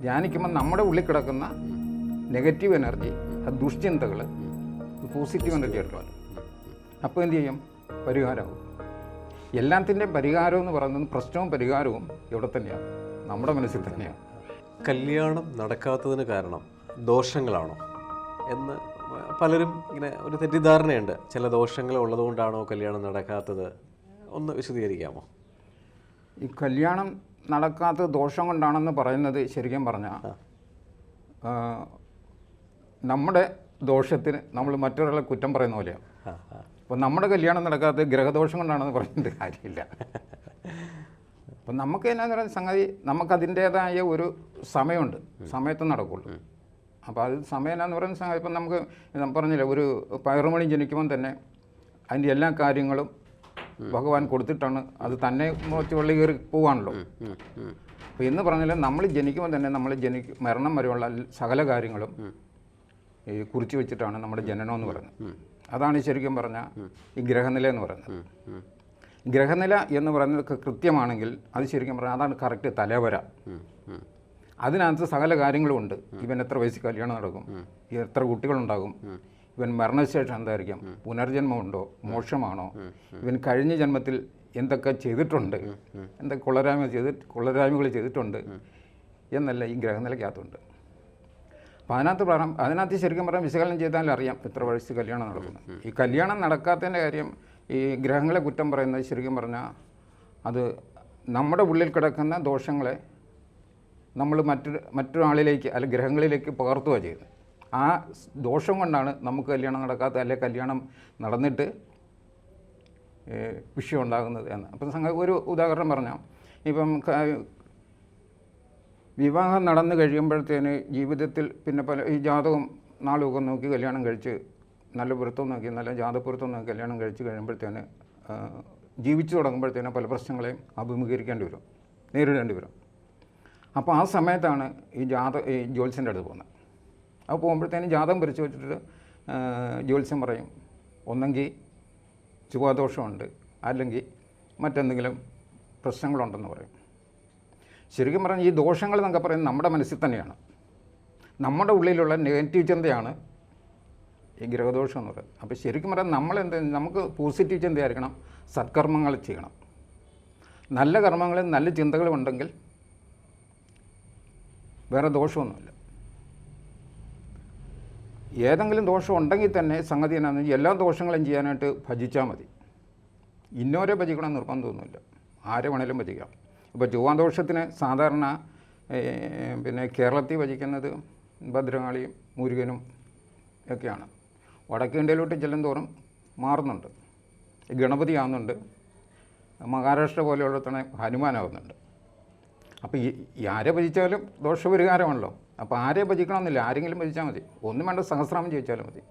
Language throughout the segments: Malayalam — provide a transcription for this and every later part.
ധ്യാനിക്കുമ്പോൾ നമ്മുടെ ഉള്ളിൽ കിടക്കുന്ന നെഗറ്റീവ് എനർജി ആ ദുഷ്ചിന്തകൾ പോസിറ്റീവ് എനർജി എടുക്കാമല്ലോ അപ്പോൾ എന്ത് ചെയ്യും? പരിഹാരമാകും. എല്ലാത്തിന്റെയും പരിഹാരം എന്ന് പറയുന്നത് പ്രശ്നവും പരിഹാരവും ഇവിടെ തന്നെയാണ്. നമ്മുടെ മനസ്സിൽ തന്നെയാണ്. കല്യാണം നടക്കാത്തതിന് കാരണം ദോഷങ്ങളാണോ? എന്ന് പലരും ഇങ്ങനെ ഒരു തെറ്റിദ്ധാരണയുണ്ട്. ചില ദോഷങ്ങൾ ഉള്ളതുകൊണ്ടാണോ കല്യാണം നടക്കാത്തത്? ഒന്ന് വിശദീകരിക്കാമോ? ഈ കല്യാണം നടക്കാത്ത ദോഷം കൊണ്ടാണെന്ന് പറയുന്നത് ശരിക്കും പറഞ്ഞാൽ നമ്മുടെ ദോഷത്തിന് നമ്മൾ മറ്റൊരാളെ കുറ്റം പറയുന്ന പോലെയാണ്. അപ്പോൾ നമ്മുടെ കല്യാണം നടക്കാത്ത ഗ്രഹദോഷം കൊണ്ടാണെന്ന് പറയുന്നത് കാര്യമില്ല. അപ്പം നമുക്ക് എന്നാന്ന് പറയുന്ന സംഗതി നമുക്കതിന്റേതായ ഒരു സമയമുണ്ട്. സമയത്ത് നടക്കുള്ളൂ. അപ്പോൾ അത് സമയം എന്നാന്ന് പറയുന്ന സംഗതി ഇപ്പം നമുക്ക് പറഞ്ഞില്ല ഒരു പയറുമണി ജനിക്കുമ്പം തന്നെ അതിന്റെ എല്ലാ കാര്യങ്ങളും ഭഗവാൻ കൊടുത്തിട്ടാണ് അത് തന്നെ മുളച്ച് വെള്ളി കയറി പോവാണല്ലോ. അപ്പൊ. അപ്പോൾ എന്ന് പറഞ്ഞാൽ നമ്മൾ ജനിക്കുമ്പോൾ തന്നെ നമ്മൾ ജനിക്കും മരണം വരെയുള്ള സകല കാര്യങ്ങളും ഈ കുറിച്ച് വെച്ചിട്ടാണ് നമ്മുടെ ജനനം എന്ന് പറയുന്നത്. അതാണ് ശരിക്കും പറഞ്ഞാൽ ഈ ഗ്രഹനില എന്ന് പറയുന്നത്. ഗ്രഹനില എന്ന് പറയുന്നത് കൃത്യമാണെങ്കിൽ അത് ശരിക്കും പറഞ്ഞാൽ അതാണ് കറക്റ്റ് തലവര. അതിനകത്ത് സകല കാര്യങ്ങളും ഉണ്ട്. ഇവൻ എത്ര വയസ്സിൽ കല്യാണം നടക്കും. എത്ര കുട്ടികളുണ്ടാകും. ഇവൻ മരണശേഷം എന്തായിരിക്കും? പുനർജന്മമുണ്ടോ? മോക്ഷമാണോ? ഇവൻ കഴിഞ്ഞ ജന്മത്തിൽ എന്തൊക്കെ ചെയ്തിട്ടുണ്ട്? എന്തൊക്കെ കൊള്ളരായ്മ ചെയ്ത് കൊള്ളരായ്മകൾ ചെയ്തിട്ടുണ്ട്? എന്നല്ല ഈ ഗ്രഹനിലയ്ക്കകത്തുണ്ട്. അപ്പോൾ അതിനകത്ത് പറയാം അതിനകത്ത് ശരിക്കും പറയാം വിശകലനം ചെയ്താൽ അറിയാം എത്ര വയസ്സ് കല്യാണം നടക്കുന്നു. ഈ കല്യാണം നടക്കാത്തതിന്റെ കാര്യം ഈ ഗ്രഹങ്ങളെ കുറ്റം പറയുന്നത് ശരിക്കും പറഞ്ഞാൽ അത് നമ്മുടെ ഉള്ളിൽ കിടക്കുന്ന ദോഷങ്ങളെ നമ്മൾ മറ്റൊരു മറ്റൊരാളിലേക്ക് അല്ലെങ്കിൽ ഗ്രഹങ്ങളിലേക്ക് പകർത്തുക ചെയ്യുന്നത്. ആ ദോഷം കൊണ്ടാണ് നമുക്ക് കല്യാണം നടക്കാത്ത അല്ലെ കല്യാണം നടന്നിട്ട് വിഷയം ഉണ്ടാകുന്നത് എന്ന്. അപ്പം സംഘ ഒരു ഉദാഹരണം പറഞ്ഞാൽ ഇപ്പം വിവാഹം നടന്നു കഴിയുമ്പോഴത്തേന് ജീവിതത്തിൽ പിന്നെ പല ഈ ജാതകം നാളുമൊക്കെ നോക്കി കല്യാണം കഴിച്ച് നല്ല പുറത്തും നോക്കി നല്ല ജാതപ്പുറത്തും നോക്കി കല്യാണം കഴിച്ച് കഴിയുമ്പോഴത്തേന് ജീവിച്ചു തുടങ്ങുമ്പോഴത്തേന് പല പ്രശ്നങ്ങളെയും അഭിമുഖീകരിക്കേണ്ടി വരും നേരിടേണ്ടി വരും. അപ്പോൾ ആ സമയത്താണ് ഈ ജാത ഈ ജ്യോത്സ്യന്റെ അടുത്ത് പോകുന്നത്. അപ്പോൾ പോകുമ്പോഴത്തേനും ജാതകം പരിച്ചു വെച്ചിട്ട് ജ്യോത്സ്യം പറയും. ഒന്നെങ്കിൽ ചുവാദോഷമുണ്ട്. അല്ലെങ്കിൽ മറ്റെന്തെങ്കിലും പ്രശ്നങ്ങളുണ്ടെന്ന് പറയും. ശരിക്കും പറഞ്ഞാൽ ഈ ദോഷങ്ങൾ എന്നൊക്കെ പറയുന്നത് നമ്മുടെ മനസ്സിൽ തന്നെയാണ്. നമ്മുടെ ഉള്ളിലുള്ള നെഗറ്റീവ് ചിന്തയാണ് ഈ ഗ്രഹദോഷം എന്ന് പറയുന്നത്. അപ്പോൾ ശരിക്കും പറഞ്ഞാൽ നമ്മൾ നമുക്ക് പോസിറ്റീവ് ചിന്തയായിരിക്കണം സത്കർമ്മങ്ങൾ ചെയ്യണം. നല്ല കർമ്മങ്ങളും നല്ല ചിന്തകളും ഉണ്ടെങ്കിൽ വേറെ ദോഷമൊന്നുമില്ല. ഏതെങ്കിലും ദോഷം ഉണ്ടെങ്കിൽ തന്നെ സംഗതി എന്നാന്ന് എല്ലാ ദോഷങ്ങളും ചെയ്യാനായിട്ട് ഭജിച്ചാൽ മതി. ഇന്നോരെ ഭജിക്കണം നിർബന്ധമൊന്നുമില്ല ആരെ വേണേലും ഭജിക്കാം. ഇപ്പോൾ ചൊവ്വാദോഷത്തിന് സാധാരണ പിന്നെ കേരളത്തിൽ ഭജിക്കുന്നത് ഭദ്രകാളിയും മുരുകനും ഒക്കെയാണ്. വടക്കേ ഇന്ത്യയിലോട്ട് ചെല്ലും തോറും മാറുന്നുണ്ട്. ഗണപതി ആവുന്നുണ്ട്. മഹാരാഷ്ട്ര പോലെയുള്ളടത്തന്നെ ഹനുമാനാവുന്നുണ്ട് അപ്പോൾ ഈ ആരെ ഭജിച്ചാലും ദോഷപരിഹാരമാണല്ലോ. അപ്പോൾ ആരെ ഭജിക്കണമെന്നില്ല. ആരെങ്കിലും ഭജിച്ചാൽ മതി. ഒന്നും വേണ്ട സഹസ്രാമം ജയിച്ചാലും മതി.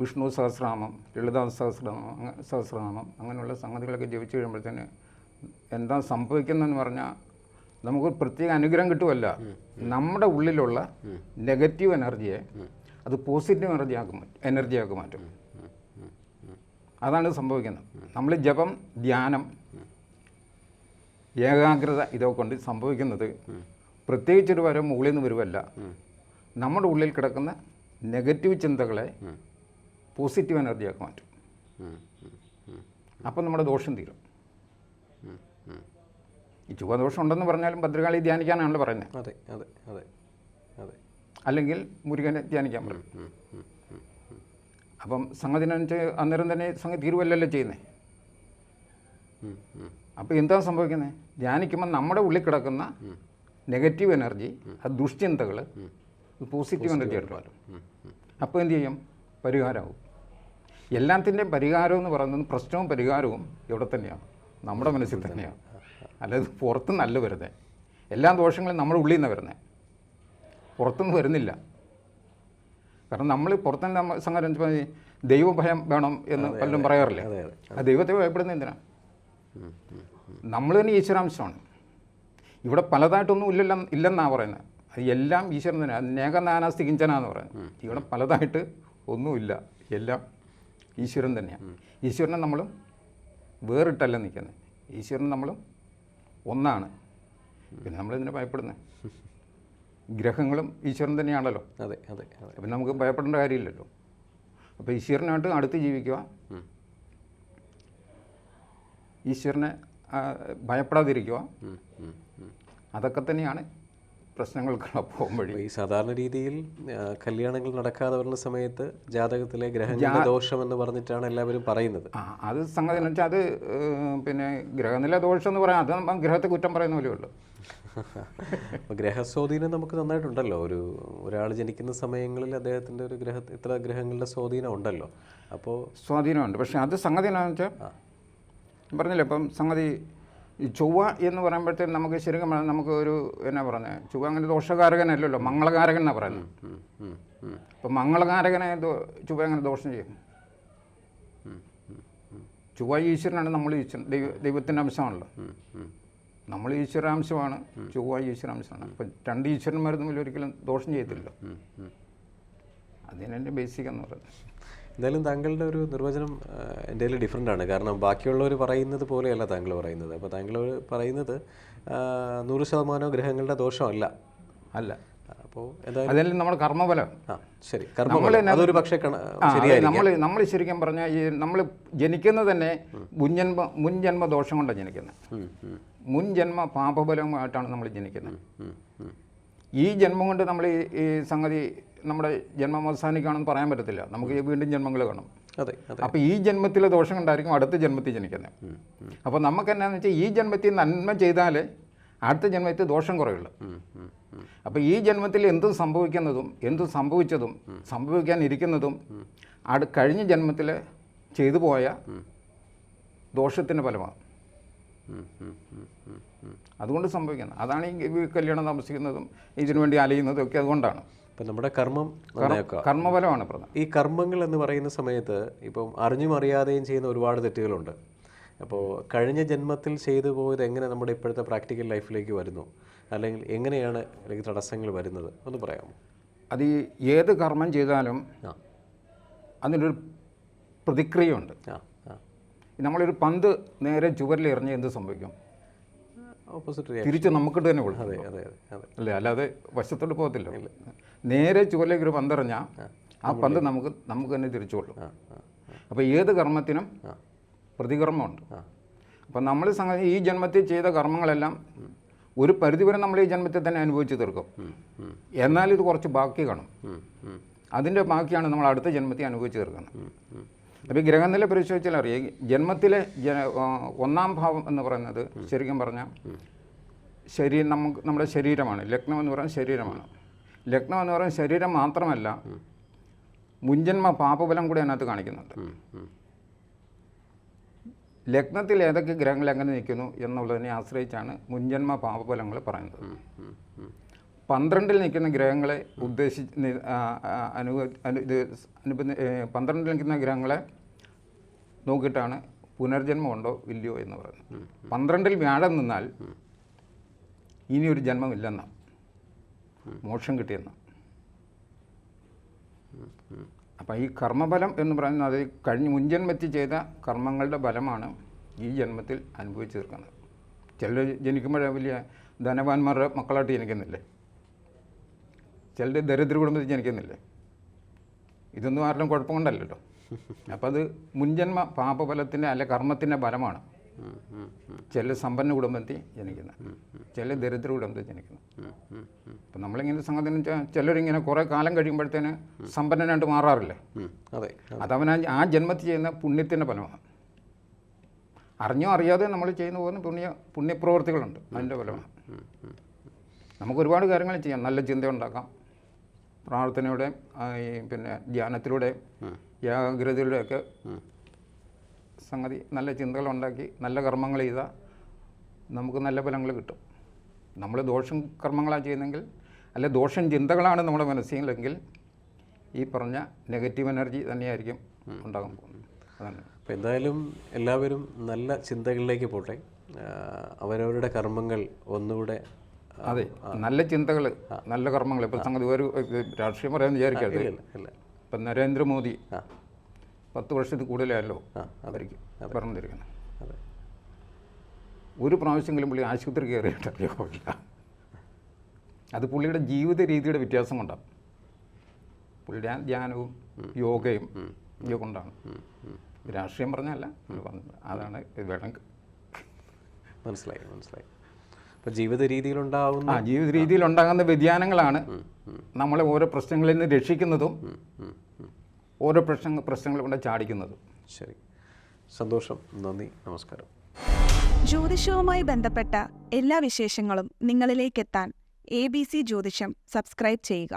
വിഷ്ണു സഹസ്രനാമം ലളിതാ സഹസ്രനാമം അങ്ങ സഹസ്രനാമം അങ്ങനെയുള്ള സംഗതികളൊക്കെ ജപിച്ചു കഴിയുമ്പോഴത്തേന് എന്താ സംഭവിക്കുന്നതെന്ന് പറഞ്ഞാൽ നമുക്ക് പ്രത്യേക അനുഗ്രഹം കിട്ടുമല്ല നമ്മുടെ ഉള്ളിലുള്ള നെഗറ്റീവ് എനർജിയെ അത് പോസിറ്റീവ് എനർജി ആക്കും എനർജിയാക്കി മാറ്റും. അതാണ് സംഭവിക്കുന്നത്. നമ്മൾ ജപം ധ്യാനം ഏകാഗ്രത ഇതൊക്കെ കൊണ്ട് സംഭവിക്കുന്നത് പ്രത്യേകിച്ചൊരു വരം മുകളിൽ നിന്ന് വരുമല്ല നമ്മുടെ ഉള്ളിൽ കിടക്കുന്ന നെഗറ്റീവ് ചിന്തകളെ പോസിറ്റീവ് എനർജിയാക്കി മാറ്റും. അപ്പം നമ്മുടെ ദോഷം തീരും. ഈ ചുവദോഷം ഉണ്ടെന്ന് പറഞ്ഞാലും ഭദ്രകാളി ധ്യാനിക്കാനാണല്ലോ പറയുന്നത്. അതെ അതെ അതെ അതെ. അല്ലെങ്കിൽ മുരുകനെ ധ്യാനിക്കാൻ പറയും. അപ്പം സംഗതി അനുസരിച്ച് അന്നേരം തന്നെ സംഗതി തീരുവല്ലല്ലോ ചെയ്യുന്നത് അപ്പം ഉം. അപ്പോൾ എന്താ സംഭവിക്കുന്നത് ധ്യാനിക്കുമ്പോൾ നമ്മുടെ ഉള്ളിൽ കിടക്കുന്ന നെഗറ്റീവ് എനർജി ആ ദുഷ്ചിന്തകൾ പോസിറ്റീവ് എനർജി ആയിട്ട് മാറും. അപ്പോൾ എന്ത് ചെയ്യും? പരിഹാരമാവും. എല്ലാത്തിന്റെയും പരിഹാരം എന്ന് പറയുന്നത് പ്രശ്നവും പരിഹാരവും ഇവിടെ തന്നെയാണ്. നമ്മുടെ മനസ്സിൽ തന്നെയാണ്. അല്ലാതെ പുറത്തു നല്ല വരുന്നത് എല്ലാ ദോഷങ്ങളും നമ്മുടെ ഉള്ളിൽ നിന്ന് വരുന്നത് പുറത്തുനിന്ന് വരുന്നില്ല. കാരണം നമ്മൾ പുറത്തുനിന്ന് നമ്മൾ സംഘം ദൈവഭയം വേണം എന്ന് പലരും പറയാറില്ലേ? ആ ദൈവത്തെ ഭയപ്പെടുന്നത് എന്തിനാണ് നമ്മൾ തന്നെ ഈശ്വരാംശമാണ്. ഇവിടെ പലതായിട്ടൊന്നും ഇല്ലല്ല ഇല്ലെന്നാണ് പറയുന്നത് അത് എല്ലാം ഈശ്വരൻ തന്നെ നേകനാനാസ്തി കിഞ്ചന എന്ന് പറയുന്നത് ഇവിടെ പലതായിട്ട് ഒന്നുമില്ല എല്ലാം ഈശ്വരൻ തന്നെയാണ് ഈശ്വരനെ നമ്മളും വേറിട്ടല്ല നിൽക്കുന്നത് ഈശ്വരൻ നമ്മൾ ഒന്നാണ്. പിന്നെ നമ്മളിതിനെ ഭയപ്പെടുന്നത് ഗ്രഹങ്ങളും ഈശ്വരൻ തന്നെയാണല്ലോ. അതെ അതെ അതെ. അപ്പം നമുക്ക് ഭയപ്പെടേണ്ട കാര്യമില്ലല്ലോ. അപ്പോൾ ഈശ്വരനായിട്ട് അടുത്ത് ജീവിക്കുക. ഈശ്വരനെ ഭയപ്പെടാതിരിക്കുക. അതൊക്കെ തന്നെയാണ് പ്രശ്നങ്ങൾക്കുള്ള പോകുമ്പോഴും ഈ സാധാരണ രീതിയിൽ കല്യാണങ്ങൾ നടക്കാതെ വരുന്ന സമയത്ത് ജാതകത്തിലെ ഗ്രഹങ്ങളുടെ ദോഷം എന്ന് പറഞ്ഞിട്ടാണ് എല്ലാവരും പറയുന്നത്. ആ അത് സംഗതി എന്ന് വെച്ചാൽ അത് പിന്നെ ഗ്രഹനില ദോഷം എന്ന് പറയാം അത് ഗ്രഹത്തെ കുറ്റം പറയുന്ന പോലെ ഉള്ളൂ. ഗ്രഹസ്വാധീനം നമുക്ക് നന്നായിട്ടുണ്ടല്ലോ. ഒരു ഒരാൾ ജനിക്കുന്ന സമയങ്ങളിൽ അദ്ദേഹത്തിന്റെ ഒരു ഗ്രഹ ഇത്ര ഗ്രഹങ്ങളുടെ സ്വാധീനം ഉണ്ടല്ലോ. അപ്പോൾ സ്വാധീനമുണ്ട്. പക്ഷേ അത് സംഗതി എന്നാന്ന് വെച്ചാൽ പറഞ്ഞില്ലേ ഇപ്പം സംഗതി ഈ ചൊവ്വ എന്ന് പറയുമ്പോഴത്തേക്കും നമുക്ക് ശരിക്കും നമുക്ക് ഒരു എന്നാ പറയുന്നത് ചൊവ്വ അങ്ങനെ ദോഷകാരകനല്ലല്ലോ മംഗളകാരകൻ എന്നാണ് പറയുന്നത് അപ്പം മംഗളകാരകനെ ചൊവ്വ എങ്ങനെ ദോഷം ചെയ്യും? ചൊവ്വ ഈശ്വരനാണ് നമ്മൾ ഈശ്വരൻ ദൈവ ദൈവത്തിന്റെ അംശമാണല്ലോ. നമ്മൾ ഈശ്വരാംശമാണ് ചൊവ്വ ഈശ്വരാംശമാണ്. അപ്പം രണ്ട് ഈശ്വരന്മാർ തമ്മിൽ ഒരിക്കലും ദോഷം ചെയ്യത്തില്ലല്ലോ അതിനെ. അതിനെന്റെ ബേസിക് എന്ന് പറയുന്നത്. എന്തായാലും താങ്കളുടെ ഒരു നിർവചനം എന്റെ കയ്യിൽ ഡിഫറെന്റ് ആണ്. കാരണം ബാക്കിയുള്ളവർ പറയുന്നത് പോലെയല്ല താങ്കൾ പറയുന്നത്. അപ്പോൾ താങ്കൾ പറയുന്നത് നൂറ് ശതമാനം ഗ്രഹങ്ങളുടെ ദോഷമല്ല. അല്ല. അപ്പോൾ എന്തായാലും അതെല്ലാം നമ്മുടെ കർമ്മഫലം ആ ശരി. കർമ്മഫലം അതൊരു പക്ഷേ നമ്മൾ നമ്മൾ ശരിക്കും പറഞ്ഞാൽ ഈ നമ്മൾ ജനിക്കുന്നത് തന്നെ മുൻജന്മ മുൻജന്മ ദോഷം കൊണ്ടാണ് ജനിക്കുന്നത് മുൻജന്മ പാപബലമായിട്ടാണ് നമ്മൾ ജനിക്കുന്നത്. ഈ ജന്മം കൊണ്ട് നമ്മൾ ഈ സംഗതി നമ്മുടെ ജന്മം അവസാനിക്കുകയാണെന്ന് പറയാൻ പറ്റത്തില്ല. നമുക്ക് വീണ്ടും ജന്മങ്ങൾ കാണും. അതെ അപ്പോൾ ഈ ജന്മത്തിലെ ദോഷം ഉണ്ടായിരിക്കും അടുത്ത ജന്മത്തിൽ ജനിക്കുന്നത്. അപ്പോൾ നമുക്ക് എന്നാന്ന് വെച്ചാൽ ഈ ജന്മത്തിൽ നന്മ ചെയ്താലേ അടുത്ത ജന്മത്തിൽ ദോഷം കുറയുള്ളൂ. അപ്പോൾ ഈ ജന്മത്തിൽ എന്തും സംഭവിക്കുന്നതും എന്തും സംഭവിച്ചതും സംഭവിക്കാനിരിക്കുന്നതും അടു കഴിഞ്ഞ ജന്മത്തിൽ ചെയ്തു പോയ ദോഷത്തിന്റെ ഫലമാണ്. അതുകൊണ്ട് സംഭവിക്കുന്നത്. അതാണ് ഈ ഈ കല്യാണം താമസിക്കുന്നതും ഇതിനു വേണ്ടി അലയുന്നതും ഒക്കെ അതുകൊണ്ടാണ്. അപ്പം നമ്മുടെ കർമ്മം കർമ്മഫലമാണ് പ്രധാനം. ഈ കർമ്മങ്ങൾ എന്ന് പറയുന്ന സമയത്ത് ഇപ്പം അറിഞ്ഞും അറിയാതെയും ചെയ്യുന്ന ഒരുപാട് തെറ്റുകളുണ്ട്. അപ്പോൾ കഴിഞ്ഞ ജന്മത്തിൽ ചെയ്തു പോയത് എങ്ങനെ നമ്മുടെ ഇപ്പോഴത്തെ പ്രാക്ടിക്കൽ ലൈഫിലേക്ക് വരുന്നു? അല്ലെങ്കിൽ എങ്ങനെയാണ് അല്ലെങ്കിൽ തടസ്സങ്ങൾ വരുന്നത്? ഒന്ന് പറയാമോ? അത് ഈ ഏത് കർമ്മം ചെയ്താലും അതിനൊരു പ്രതിക്രിയയുണ്ട്. നമ്മളൊരു പന്ത് നേരെ ചുവരിൽ എറിഞ്ഞ് എന്ത് സംഭവിക്കും? ഓപ്പോസിറ്റ് തിരിച്ച് നമുക്കിട്ട് തന്നെ കൊടുക്കും അതെ അതെ അതെ അല്ലേ? അല്ലാതെ വശത്തോട്ട് പോകത്തില്ല. നേരെ ചുവലേക്ക് ഒരു പന്തറിഞ്ഞാൽ ആ പന്ത് നമുക്ക് നമുക്ക് തന്നെ തിരിച്ചു കൊള്ളും അപ്പോൾ ഏത് കർമ്മത്തിനും പ്രതികർമ്മമുണ്ട്. അപ്പം നമ്മൾ സംഗതി ഈ ജന്മത്തിൽ ചെയ്ത കർമ്മങ്ങളെല്ലാം ഒരു പരിധിവരെ നമ്മൾ ഈ ജന്മത്തിൽ തന്നെ അനുഭവിച്ചു തീർക്കും. എന്നാൽ ഇത് കുറച്ച് ബാക്കി കാണും. അതിന്റെ ബാക്കിയാണ് നമ്മൾ അടുത്ത ജന്മത്തിൽ അനുഭവിച്ചു തീർക്കുന്നത്. അപ്പോൾ ഈ ഗ്രഹനില പരിശോധിച്ചാൽ അറിയാം ജന്മത്തിലെ ജന ഒന്നാം ഭാവം എന്ന് പറയുന്നത് ശരിക്കും പറഞ്ഞാൽ ശരീരം നമുക്ക് നമ്മുടെ ശരീരമാണ് ലഗ്നം എന്ന് പറയുന്നത് ശരീരമാണ് ലഗ്നം എന്ന് പറയുന്നത് ശരീരം മാത്രമല്ല മുൻജന്മ പാപബലം കൂടി അതിനകത്ത് കാണിക്കുന്നുണ്ട്. ലഗ്നത്തിൽ ഏതൊക്കെ ഗ്രഹങ്ങൾ എങ്ങനെ നിൽക്കുന്നു എന്നുള്ളതിനെ ആശ്രയിച്ചാണ് മുൻജന്മ പാപബലങ്ങൾ പറയുന്നത്. പന്ത്രണ്ടിൽ നിൽക്കുന്ന ഗ്രഹങ്ങളെ ഉദ്ദേശിച്ച് അനു അനു പന്ത്രണ്ടിൽ നിൽക്കുന്ന ഗ്രഹങ്ങളെ നോക്കിയിട്ടാണ് പുനർജന്മം ഉണ്ടോ ഇല്ലയോ എന്ന് പറയുന്നത്. പന്ത്രണ്ടിൽ വ്യാഴം നിന്നാൽ ഇനിയൊരു ജന്മമില്ലെന്ന. മോക്ഷം കിട്ടിയെന്ന. അപ്പം ഈ കർമ്മഫലം എന്ന് പറയുന്നത് അത് കഴിഞ്ഞ മുൻജന്മത്തിൽ ചെയ്ത കർമ്മങ്ങളുടെ ഫലമാണ് ഈ ജന്മത്തിൽ അനുഭവിച്ചു തീർക്കുന്നത്. ചിലർ ജനിക്കുമ്പോഴേ വലിയ ധനവാന്മാരുടെ മക്കളായിട്ട് ജനിക്കുന്നില്ലേ? ചിലർ ദരിദ്ര കുടുംബത്തിൽ ജനിക്കുന്നില്ലേ? ഇതൊന്നും ആരുടെയും കുഴപ്പം കൊണ്ടല്ലല്ലോ. അപ്പം അത് മുൻജന്മ പാപഫലത്തിന്റെ അല്ല കർമ്മത്തിന്റെ ഫലമാണ്. ചില സമ്പന്ന കുടുംബത്തിൽ ജനിക്കുന്നത് ചില ദരിദ്ര കുടുംബത്തിൽ ജനിക്കുന്നു. അപ്പം നമ്മളിങ്ങനെ സംഗതി ചിലരിങ്ങനെ കുറേ കാലം കഴിയുമ്പോഴത്തേന് സമ്പന്നനായിട്ട് മാറാറില്ലേ? അതെ അതവൻ ആ- ആ ജന്മത്തിൽ ചെയ്യുന്ന പുണ്യത്തിന്റെ ഫലമാണ്. അറിഞ്ഞോ അറിയാതെ നമ്മൾ ചെയ്യുന്ന പോകുന്ന പുണ്യ പുണ്യപ്രവർത്തികളുണ്ട് അതിന്റെ ഫലമാണ്. നമുക്ക് ഒരുപാട് കാര്യങ്ങൾ ചെയ്യാം. നല്ല ചിന്ത ഉണ്ടാക്കാം പ്രാർത്ഥനയുടെ പിന്നെ ധ്യാനത്തിലൂടെ ഏകാഗ്രതയിലൂടെയൊക്കെ ഉം. സംഗതി നല്ല ചിന്തകൾ ഉണ്ടാക്കി നല്ല കർമ്മങ്ങൾ ചെയ്താൽ നമുക്ക് നല്ല ഫലങ്ങൾ കിട്ടും. നമ്മൾ ദോഷം കർമ്മങ്ങളാണ് ചെയ്യുന്നെങ്കിൽ അല്ലെ ദോഷം ചിന്തകളാണ് നമ്മുടെ മനസ്സിലെങ്കിൽ ഈ പറഞ്ഞ നെഗറ്റീവ് എനർജി തന്നെയായിരിക്കും ഉണ്ടാകാൻ പോകുന്നത്. അതാണ്. അപ്പോൾ എന്തായാലും എല്ലാവരും നല്ല ചിന്തകളിലേക്ക് പോട്ടെ. അവരവരുടെ കർമ്മങ്ങൾ ഒന്നുകൂടെ അതെ നല്ല ചിന്തകൾ നല്ല കർമ്മങ്ങൾ. ഇപ്പോൾ സംഗതി ഒരു രാഷ്ട്രീയം പറയാൻ വിചാരിക്കരുത്. ഇപ്പം നരേന്ദ്രമോദി പത്ത് വർഷത്തിൽ കൂടുതലായല്ലോ അവർക്ക് പറഞ്ഞിരിക്കുന്നത് തരുന്നത് ഒരു പ്രാവശ്യമെങ്കിലും പുള്ളി ആശുപത്രി കയറിയിട്ട് അറിയാവില്ല അത് പുള്ളിയുടെ ജീവിത രീതിയുടെ വ്യത്യാസം കൊണ്ടാണ്. പുള്ളിയുടെ ധ്യാനവും യോഗയും ഇത് കൊണ്ടാണ്. രാഷ്ട്രീയം പറഞ്ഞല്ല പറഞ്ഞു അതാണ് വേണമെങ്കിൽ മനസ്സിലായി മനസ്സിലായി. അപ്പോൾ ജീവിത രീതിയിലുണ്ടാവുന്ന ആ ജീവിത രീതിയിൽ ഉണ്ടാകുന്ന വ്യതിയാനങ്ങളാണ് നമ്മളെ ഓരോ പ്രശ്നങ്ങളിൽ നിന്ന് രക്ഷിക്കുന്നതും ഓരോ പ്രശ്ന പ്രശ്നങ്ങൾ കൊണ്ട് ചാടിക്കുന്നതും. ശരി. സന്തോഷം. നന്ദി. നമസ്കാരം. ജ്യോതിഷവുമായി ബന്ധപ്പെട്ട എല്ലാ വിശേഷങ്ങളും നിങ്ങളിലേക്കെത്താൻ എ ബി സി ജ്യോതിഷം സബ്സ്ക്രൈബ് ചെയ്യുക.